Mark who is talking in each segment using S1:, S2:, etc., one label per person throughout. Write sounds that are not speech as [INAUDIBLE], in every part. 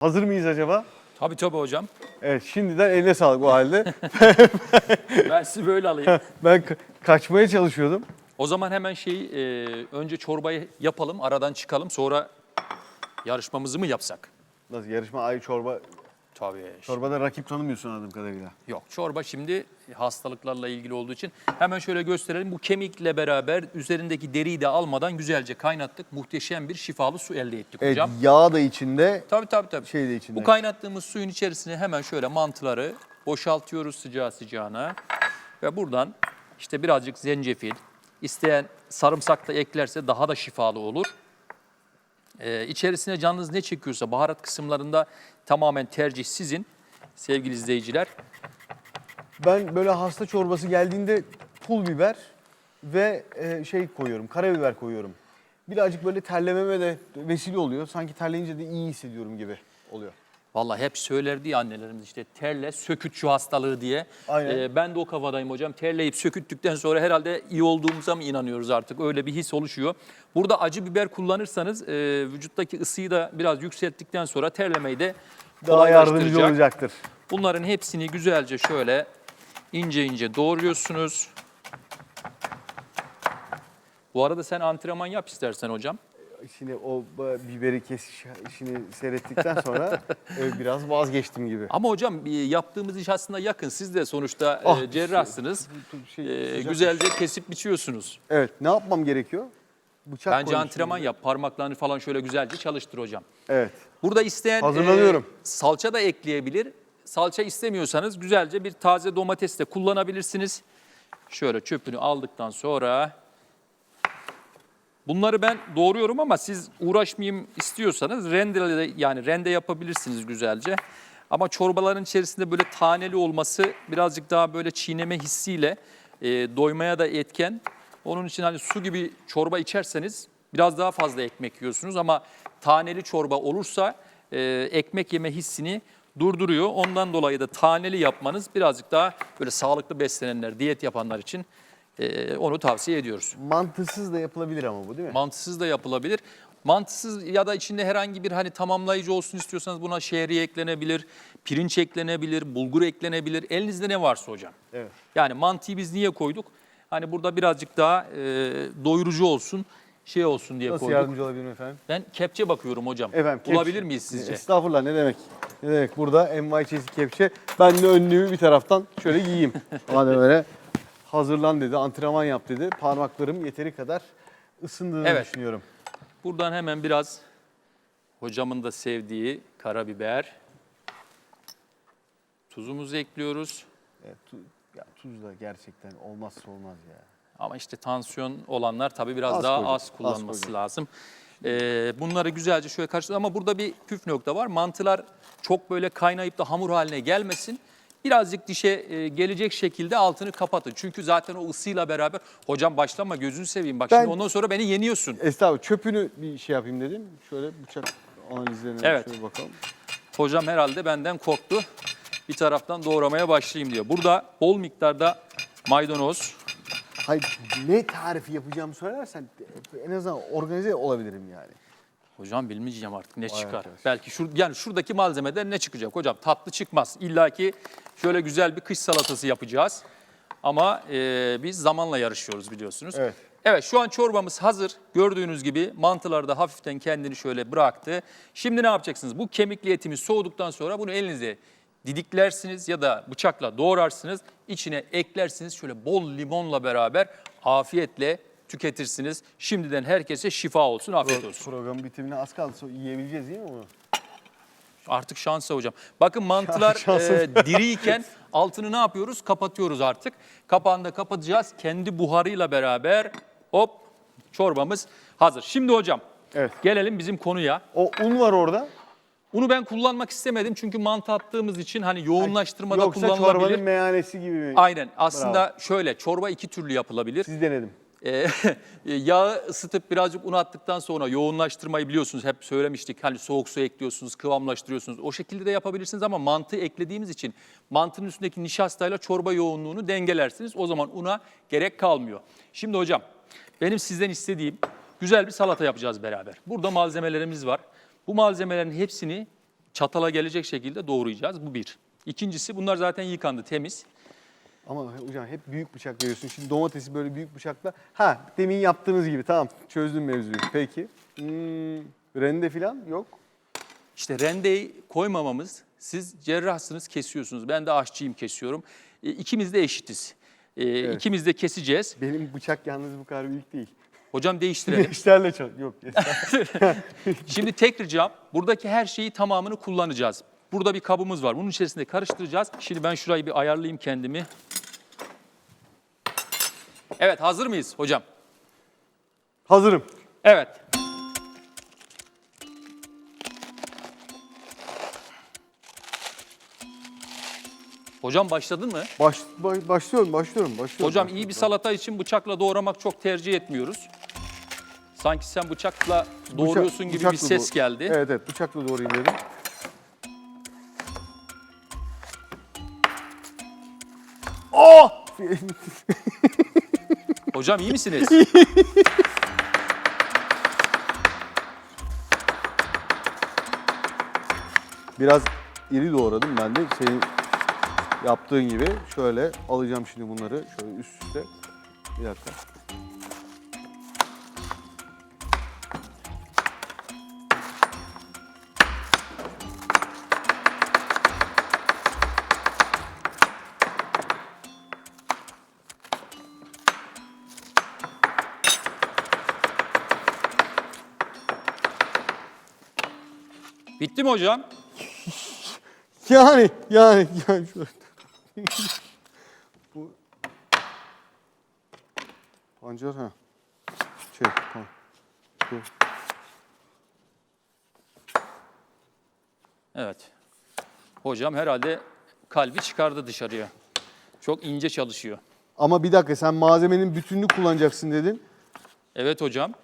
S1: Hazır mıyız acaba?
S2: Tabii tabii hocam.
S1: Evet şimdiden eline sağlık o halde. [LAUGHS]
S2: Ben sizi böyle alayım.
S1: ben ka- kaçmaya çalışıyordum.
S2: O zaman hemen şey e, önce çorbayı yapalım, aradan çıkalım. Sonra yarışmamızı mı yapsak?
S1: Nasıl yarışma ay çorba.
S2: Tabii.
S1: Çorbada rakip tanımıyorsun anladığım kadarıyla.
S2: Yok çorba şimdi hastalıklarla ilgili olduğu için hemen şöyle gösterelim. Bu kemikle beraber üzerindeki deriyi de almadan güzelce kaynattık. Muhteşem bir şifalı su elde ettik
S1: Evet
S2: hocam.
S1: yağ da içinde,
S2: Tabii tabii tabii.
S1: şey de içinde.
S2: Bu kaynattığımız suyun içerisine hemen şöyle mantıları boşaltıyoruz sıcağı sıcağına. Ve buradan işte birazcık zencefil, isteyen sarımsak da eklerse daha da şifalı olur. Ee, içerisine canınız ne çekiyorsa baharat kısımlarında tamamen tercih sizin sevgili izleyiciler.
S1: Ben böyle hasta çorbası geldiğinde pul biber ve e, şey koyuyorum, karabiber koyuyorum. Birazcık böyle terlememe de vesile oluyor. Sanki terleyince de iyi hissediyorum gibi oluyor.
S2: Vallahi hep söylerdi ya annelerimiz işte terle söküt şu hastalığı diye.
S1: Aynen.
S2: Ee, ben de o kafadayım hocam. Terleyip söküttükten sonra herhalde iyi olduğumuza mı inanıyoruz artık? Öyle bir his oluşuyor. Burada acı biber kullanırsanız e, vücuttaki ısıyı da biraz yükselttikten sonra terlemeyi de
S1: Daha yardımcı
S2: kolaylaştıracak.
S1: olacaktır.
S2: Bunların hepsini güzelce şöyle ince ince doğruyorsunuz. Bu arada sen antrenman yap istersen hocam.
S1: Şimdi o biberi kesiş işini seyrettikten sonra [LAUGHS] e, biraz vazgeçtim gibi.
S2: Ama hocam e, yaptığımız iş aslında yakın. Siz de sonuçta e,
S1: Ah,
S2: cerrahsınız.
S1: Şey,
S2: E,
S1: sıcak-
S2: güzelce kesip biçiyorsunuz.
S1: Evet, ne yapmam gerekiyor? Bıçak
S2: Bence antrenman
S1: gibi.
S2: yap. Parmaklarını falan şöyle güzelce çalıştır hocam.
S1: Evet.
S2: Burada isteyen
S1: Hazırlanıyorum.
S2: e, salça da ekleyebilir. Salça istemiyorsanız güzelce bir taze domates de kullanabilirsiniz. Şöyle çöpünü aldıktan sonra bunları ben doğruyorum ama siz uğraşmayayım istiyorsanız rende yani rende yapabilirsiniz güzelce. Ama çorbaların içerisinde böyle taneli olması birazcık daha böyle çiğneme hissiyle e, doymaya da etken. Onun için hani su gibi çorba içerseniz biraz daha fazla ekmek yiyorsunuz ama taneli çorba olursa e, ekmek yeme hissini durduruyor. Ondan dolayı da taneli yapmanız birazcık daha böyle sağlıklı beslenenler, diyet yapanlar için e, onu tavsiye ediyoruz.
S1: Mantısız da yapılabilir ama bu değil mi?
S2: Mantısız da yapılabilir. Mantısız ya da içinde herhangi bir hani tamamlayıcı olsun istiyorsanız buna şehriye eklenebilir, pirinç eklenebilir, bulgur eklenebilir. Elinizde ne varsa hocam.
S1: Evet.
S2: Yani mantıyı biz niye koyduk? Hani burada birazcık daha e, doyurucu olsun, şey olsun diye
S1: Nasıl
S2: koyduk.
S1: yardımcı olabilirim efendim?
S2: Ben kepçe bakıyorum hocam.
S1: Efendim kepçe-
S2: Bulabilir miyiz sizce?
S1: Estağfurullah ne demek? Ne demek? Burada NY çeşit kepçe. Ben de önlüğümü bir taraftan şöyle giyeyim. [LAUGHS] Madem öyle hazırlan dedi, antrenman yap dedi. Parmaklarım yeteri kadar ısındığını
S2: Evet.
S1: düşünüyorum.
S2: Buradan hemen biraz hocamın da sevdiği karabiber. Tuzumuzu ekliyoruz.
S1: Evet, tu- ya tuz da gerçekten olmazsa olmaz ya.
S2: Ama işte tansiyon olanlar tabii biraz
S1: Az
S2: daha
S1: koyacağım,
S2: az
S1: az
S2: kullanması
S1: koyacağım.
S2: lazım. Ee, bunları güzelce şöyle karıştır ama burada bir püf nokta var. Mantılar çok böyle kaynayıp da hamur haline gelmesin. Birazcık dişe e, gelecek şekilde altını kapatın. Çünkü zaten o ısıyla beraber hocam başlama gözünü seveyim bak
S1: Ben-
S2: şimdi ondan sonra beni yeniyorsun.
S1: Estağfurullah çöpünü bir şey yapayım dedim. Şöyle bıçak analizlerine
S2: Evet.
S1: şöyle bakalım.
S2: Hocam herhalde benden korktu. Bir taraftan doğramaya başlayayım diyor. Burada bol miktarda maydanoz,
S1: Hayır ne tarifi yapacağımı söylersen en azından organize olabilirim yani.
S2: Hocam bilmeyeceğim artık ne çıkar.
S1: arkadaş.
S2: Belki şur, yani şuradaki malzemeden ne çıkacak hocam? Tatlı çıkmaz. İlla ki şöyle güzel bir kış salatası yapacağız. Ama e, biz zamanla yarışıyoruz biliyorsunuz.
S1: Evet.
S2: Evet şu an çorbamız hazır. Gördüğünüz gibi mantılar da hafiften kendini şöyle bıraktı. Şimdi ne yapacaksınız? Bu kemikli etimiz soğuduktan sonra bunu elinizle didiklersiniz ya da bıçakla doğrarsınız. İçine eklersiniz şöyle bol limonla beraber afiyetle tüketirsiniz. Şimdiden herkese şifa olsun, afiyet olsun.
S1: Programın bitimine az kaldı. So- Yiyebileceğiz değil mi bunu?
S2: Artık şansa hocam. Bakın mantılar [LAUGHS] e, [LAUGHS] diriyken altını ne yapıyoruz? Kapatıyoruz artık. Kapağını da kapatacağız. Kendi buharıyla beraber hop çorbamız hazır. Şimdi hocam
S1: Evet.
S2: gelelim bizim konuya.
S1: O un var orada.
S2: Unu ben kullanmak istemedim çünkü mantı attığımız için hani yoğunlaştırmada
S1: Yoksa
S2: kullanılabilir.
S1: çorbanın meyhanesi gibi mi?
S2: Aynen. Aslında şöyle çorba iki türlü yapılabilir.
S1: Siz denedim.
S2: Ee, [LAUGHS] yağı ısıtıp birazcık un attıktan sonra yoğunlaştırmayı biliyorsunuz. Hep söylemiştik. Hani soğuk su ekliyorsunuz, kıvamlaştırıyorsunuz. O şekilde de yapabilirsiniz ama mantı eklediğimiz için mantının üstündeki nişastayla çorba yoğunluğunu dengelersiniz. O zaman una gerek kalmıyor. Şimdi hocam benim sizden istediğim güzel bir salata yapacağız beraber. Burada malzemelerimiz var. Bu malzemelerin hepsini çatala gelecek şekilde doğrayacağız. Bu bir. İkincisi bunlar zaten yıkandı temiz.
S1: Ama hocam hep büyük bıçak veriyorsun. Şimdi domatesi böyle büyük bıçakla. Ha demin yaptığınız gibi tamam çözdüm mevzuyu. Peki. Hmm, rende falan yok.
S2: İşte rendeyi koymamamız, siz cerrahsınız kesiyorsunuz. Ben de aşçıyım kesiyorum. E, İkimiz de eşitiz. E, İkimiz de keseceğiz.
S1: Benim bıçak yalnız bu kadar büyük değil.
S2: Hocam değiştirelim. [LAUGHS]
S1: İşlerle çok. Yok. [LAUGHS]
S2: Şimdi tek ricam buradaki her şeyi tamamını kullanacağız. Burada bir kabımız var. Bunun içerisinde karıştıracağız. Şimdi ben şurayı bir ayarlayayım kendimi. Evet hazır mıyız hocam?
S1: Hazırım.
S2: Evet. Hocam başladın mı?
S1: Baş, baş- başlıyorum, başlıyorum, başlıyorum.
S2: Hocam iyi bir salata için bıçakla doğramak çok tercih etmiyoruz. Sanki sen bıçakla
S1: Bıçak-
S2: doğruyorsun gibi bir
S1: bıçakla
S2: ses
S1: doğ-
S2: geldi.
S1: Evet evet bıçakla doğrayayım dedim. [LAUGHS]
S2: Hocam iyi misiniz?
S1: Biraz iri doğradım ben de senin yaptığın gibi. Şöyle alacağım şimdi bunları şöyle üst üste. Bir dakika.
S2: Bitti mi hocam?
S1: Yani yani yani. Bu pancar ha. Şey tamam. Bu.
S2: Evet. Hocam herhalde kalbi çıkardı dışarıya. Çok ince çalışıyor.
S1: Ama bir dakika sen malzemenin bütününü kullanacaksın dedin.
S2: Evet hocam.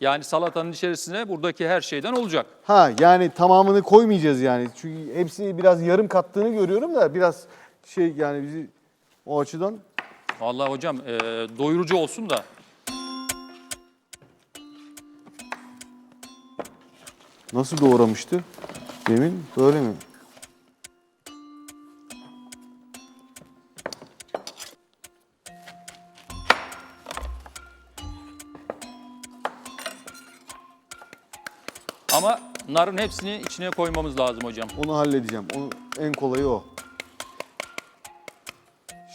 S2: Yani salatanın içerisine buradaki her şeyden olacak.
S1: Ha yani tamamını koymayacağız yani. Çünkü hepsini biraz yarım kattığını görüyorum da biraz şey yani bizi o açıdan
S2: Vallahi hocam e, doyurucu olsun da.
S1: nasıl doğramıştı? Demin böyle mi?
S2: Narın hepsini içine koymamız lazım hocam.
S1: Onu halledeceğim. Onu en kolayı o.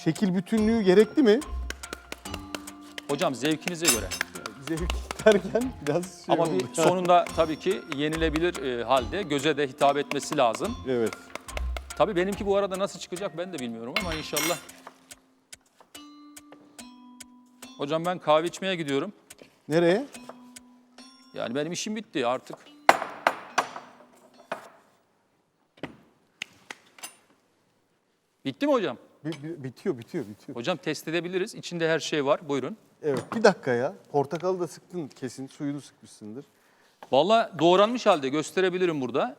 S1: Şekil bütünlüğü gerekli mi?
S2: Hocam zevkinize göre.
S1: Zevk derken biraz şey
S2: Ama
S1: oldu.
S2: bir sonunda tabii ki yenilebilir e, halde göze de hitap etmesi lazım.
S1: Evet.
S2: Tabii benimki bu arada nasıl çıkacak ben de bilmiyorum ama inşallah. Hocam ben kahve içmeye gidiyorum.
S1: Nereye?
S2: Yani benim işim bitti artık. Bitti mi hocam?
S1: Bi- bi- bitiyor, bitiyor, bitiyor.
S2: Hocam test edebiliriz. İçinde her şey var. Buyurun.
S1: Evet. Bir dakika ya. Portakalı da sıktın kesin. Suyunu sıkmışsındır.
S2: Vallahi doğranmış halde gösterebilirim burada.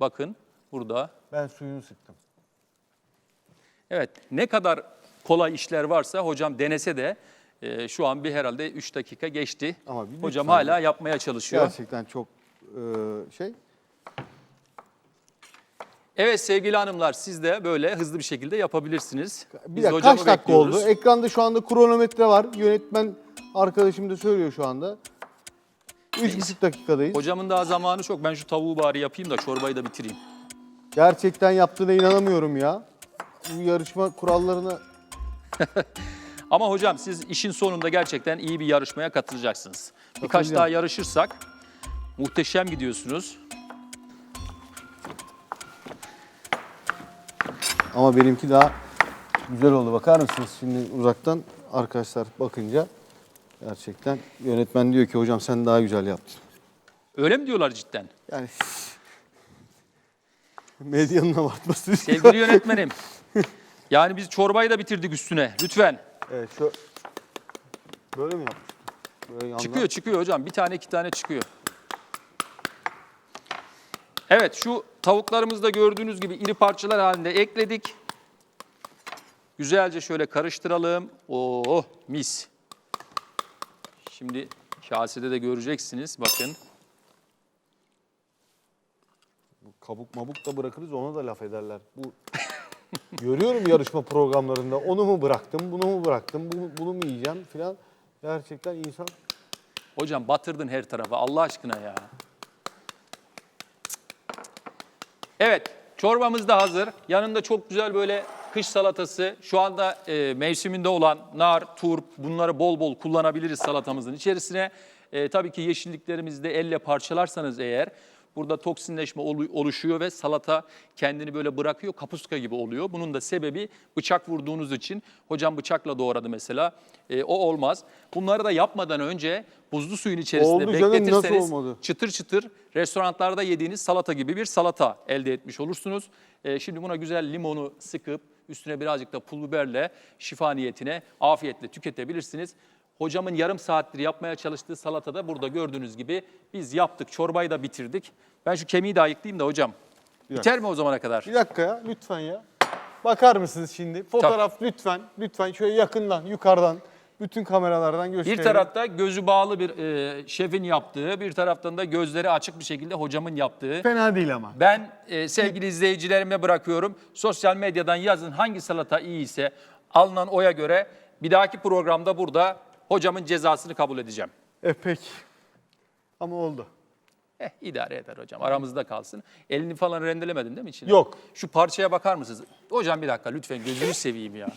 S2: Bakın burada.
S1: Ben suyunu sıktım.
S2: Evet ne kadar kolay işler varsa hocam denese de e, şu an bir herhalde 3 dakika geçti.
S1: Ama bir
S2: hocam hala yapmaya çalışıyor.
S1: Gerçekten çok e, şey.
S2: Evet sevgili hanımlar siz de böyle hızlı bir şekilde yapabilirsiniz.
S1: Bir
S2: Biz
S1: dakika
S2: hocamı
S1: kaç dakika
S2: bekliyoruz.
S1: oldu? Ekranda şu anda kronometre var. Yönetmen arkadaşım da söylüyor şu anda. Üç buçuk dakikadayız.
S2: Hocamın daha zamanı çok. Ben şu tavuğu bari yapayım da çorbayı da bitireyim.
S1: Gerçekten yaptığına inanamıyorum ya. Bu yarışma kurallarına [LAUGHS]
S2: Ama hocam siz işin sonunda gerçekten iyi bir yarışmaya katılacaksınız. Birkaç
S1: Katılacağım.
S2: daha yarışırsak muhteşem gidiyorsunuz.
S1: Ama benimki daha güzel oldu. Bakar mısınız şimdi uzaktan arkadaşlar bakınca gerçekten yönetmen diyor ki hocam sen daha güzel yaptın.
S2: Öyle mi diyorlar cidden?
S1: Yani [LAUGHS] medyanın abartması.
S2: Sevgili yönetmenim. Yani biz çorbayı da bitirdik üstüne. Lütfen.
S1: evet şu böyle mi yapmıştın? Böyle yandan.
S2: Çıkıyor çıkıyor hocam. Bir tane iki tane çıkıyor. Evet şu tavuklarımızı da gördüğünüz gibi iri parçalar halinde ekledik. Güzelce şöyle karıştıralım. Oo mis. Şimdi kasede de göreceksiniz. Bakın.
S1: Bu kabuk mabuk da bırakırız ona da laf ederler. Bu [LAUGHS] görüyorum yarışma programlarında onu mu bıraktım, bunu mu bıraktım, bunu, bunu mu yiyeceğim filan. Gerçekten insan
S2: Hocam batırdın her tarafa Allah aşkına ya. Evet, çorbamız da hazır. Yanında çok güzel böyle kış salatası. Şu anda e, mevsiminde olan nar, turp bunları bol bol kullanabiliriz salatamızın içerisine. E, tabii ki yeşilliklerimizi de elle parçalarsanız eğer burada toksinleşme olu- oluşuyor ve salata kendini böyle bırakıyor, kapuska gibi oluyor. Bunun da sebebi bıçak vurduğunuz için. Hocam bıçakla doğradı mesela. E, o olmaz. Bunları da yapmadan önce buzlu suyun içerisinde
S1: Oldu canım, nasıl
S2: bekletirseniz
S1: olmadı?
S2: çıtır çıtır restoranlarda yediğiniz salata gibi bir salata elde etmiş olursunuz. Ee, şimdi buna güzel limonu sıkıp üstüne birazcık da pul biberle şifa niyetine afiyetle tüketebilirsiniz. Hocamın yarım saattir yapmaya çalıştığı salata da burada gördüğünüz gibi biz yaptık. Çorbayı da bitirdik. Ben şu kemiği de ayıklayayım da hocam.
S1: Bir dakika.
S2: Biter mi o zamana kadar?
S1: Bir dakika ya lütfen ya. Bakar mısınız şimdi? Fotoğraf lütfen. Lütfen şöyle yakından, yukarıdan, bütün kameralardan gösterelim.
S2: Bir tarafta gözü bağlı bir e, şefin yaptığı, bir taraftan da gözleri açık bir şekilde hocamın yaptığı.
S1: Fena değil ama.
S2: Ben e, sevgili izleyicilerime bırakıyorum. Sosyal medyadan yazın hangi salata iyi ise alınan oya göre bir dahaki programda burada hocamın cezasını kabul edeceğim.
S1: E peki. Ama oldu.
S2: Eh idare eder hocam aramızda kalsın. Elini falan rendelemedin değil mi içine?
S1: Yok.
S2: Şu parçaya bakar mısınız? Hocam bir dakika lütfen gözünü seveyim ya.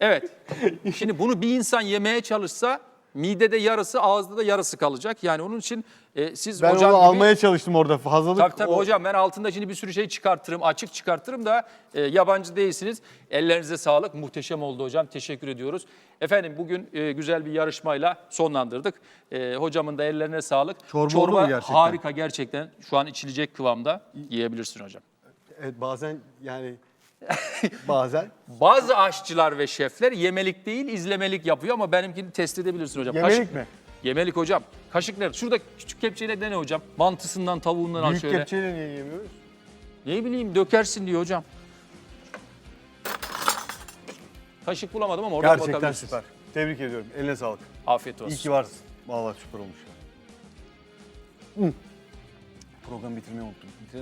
S2: Evet. [LAUGHS] Şimdi bunu bir insan yemeye çalışsa midede yarısı ağızda da yarısı kalacak. Yani onun için e, siz
S1: Ben
S2: hocam
S1: onu
S2: gibi...
S1: almaya çalıştım orada fazlalık.
S2: Tabii tabii
S1: o-
S2: hocam ben altında şimdi bir sürü şey çıkartırım, açık çıkartırım da e, yabancı değilsiniz. Ellerinize sağlık. Muhteşem oldu hocam. Teşekkür ediyoruz. Efendim bugün e, güzel bir yarışmayla sonlandırdık. E, hocamın da ellerine sağlık.
S1: Çorba oldu mu gerçekten?
S2: harika gerçekten. Şu an içilecek kıvamda. Yiyebilirsin hocam.
S1: Evet bazen yani [LAUGHS] bazen
S2: Bazı aşçılar ve şefler yemelik değil izlemelik yapıyor ama benimkini test edebilirsin hocam.
S1: Yemelik mi?
S2: Yemelik hocam. Kaşık nerede? Şurada küçük kepçeyle dene hocam. Mantısından, tavuğundan al
S1: büyük
S2: şöyle.
S1: kepçeyle niye yemiyoruz?
S2: Ne bileyim dökersin diyor hocam. Kaşık bulamadım ama oradan
S1: Gerçekten
S2: bakabilirsiniz.
S1: süper. Tebrik ediyorum. Eline sağlık.
S2: Afiyet olsun.
S1: İyi ki varsın. Vallahi süper olmuş ya. Hı. Programı bitirmeyi unuttum.